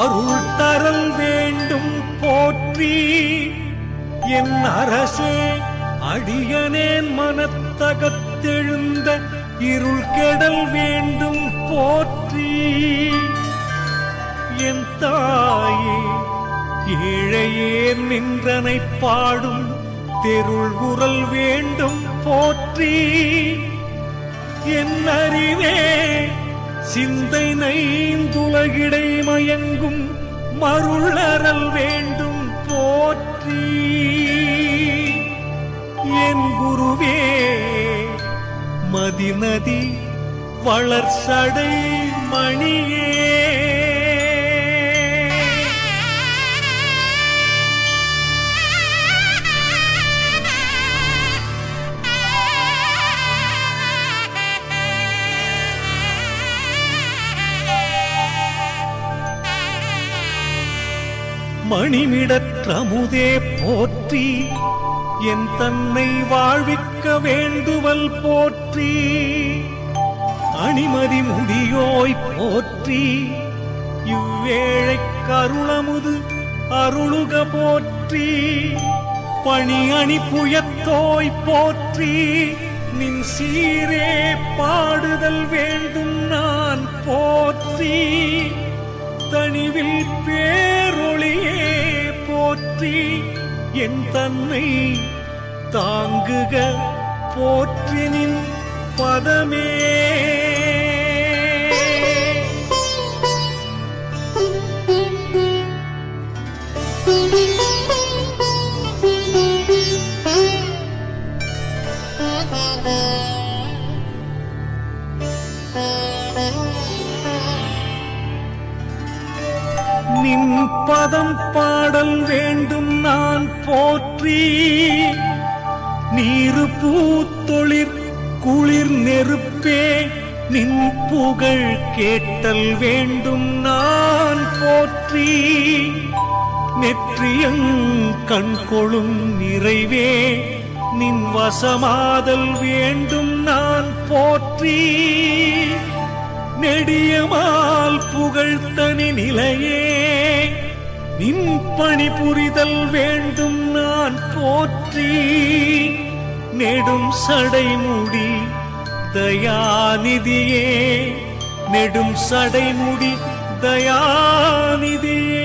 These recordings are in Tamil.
அருள் தரல் வேண்டும் போற்றி. என் அரசே அடியனேன் மனத்தகத்தெழுந்த இருள் கெடல் வேண்டும் போற்றி. என் தாயே ஏழையே நின்றனை பாடும் தெருள் குரல் வேண்டும் போற்றி. என் அறிவே சிந்தை நைந்துலகிடை மயங்கும் மருளறல் வேண்டும் போற்றி. என் குருவே மதிநதி வளர்சடை மணியே மணிமிடற்றமுதே போற்றி என் தன்னை வாழ்விக்க வேண்டுவல் போற்றி அணிமதி முடியோய் போற்றி இவ்வேழை கருளமுது அருளுக போற்றி பணி அணி புயத்தோய் போற்றி நின் சீரே பாடுதல் வேண்டும் நான் போற்றி தனிவில் பேரொளியே போற்றி என் தன்னை தாங்குக போற்றினின் பதமே. நின் பதம் பாடல் வேண்டும் நான் போற்றி. நீரு பூத்தொழிற் குளிர் நெருப்பே நின் புகழ் கேட்டல் வேண்டும் நான் போற்றி. நெற்றியங் கண்கொழும் நிறைவே நின் வசமாதல் வேண்டும் நான் போற்றி. நெடியமால் புகழ்த்தனி நிலையே நின் பணி புரிதல் வேண்டும் நான் போற்றி. நெடும் சடைமுடி தயாநிதியே. நெடும் சடைமுடி தயாநிதியே.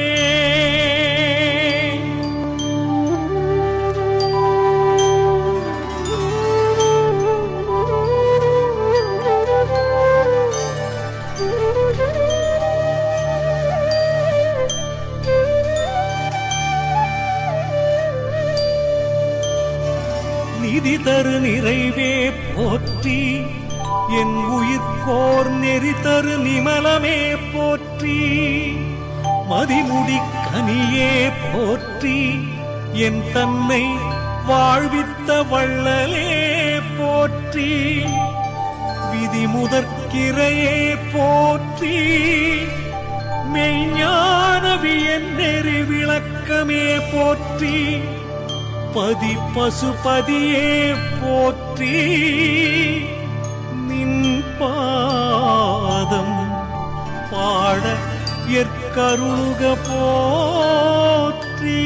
நிதி தரு நிறைவே போற்றி. என் உயிர்கோர் நெறி தரு நிமலமே போற்றி. மதிமுடி கனியே போற்றி. என் தன்னை வாழ்வித்த வள்ளலே போற்றி. விதி முதற்கிரையே போற்றி. மெய்ஞானவியன் நெறி விளக்கமே போற்றி. பதி பசுபதியே போற்றி நின் பாதம் பாட எற்கருளுக போற்றி.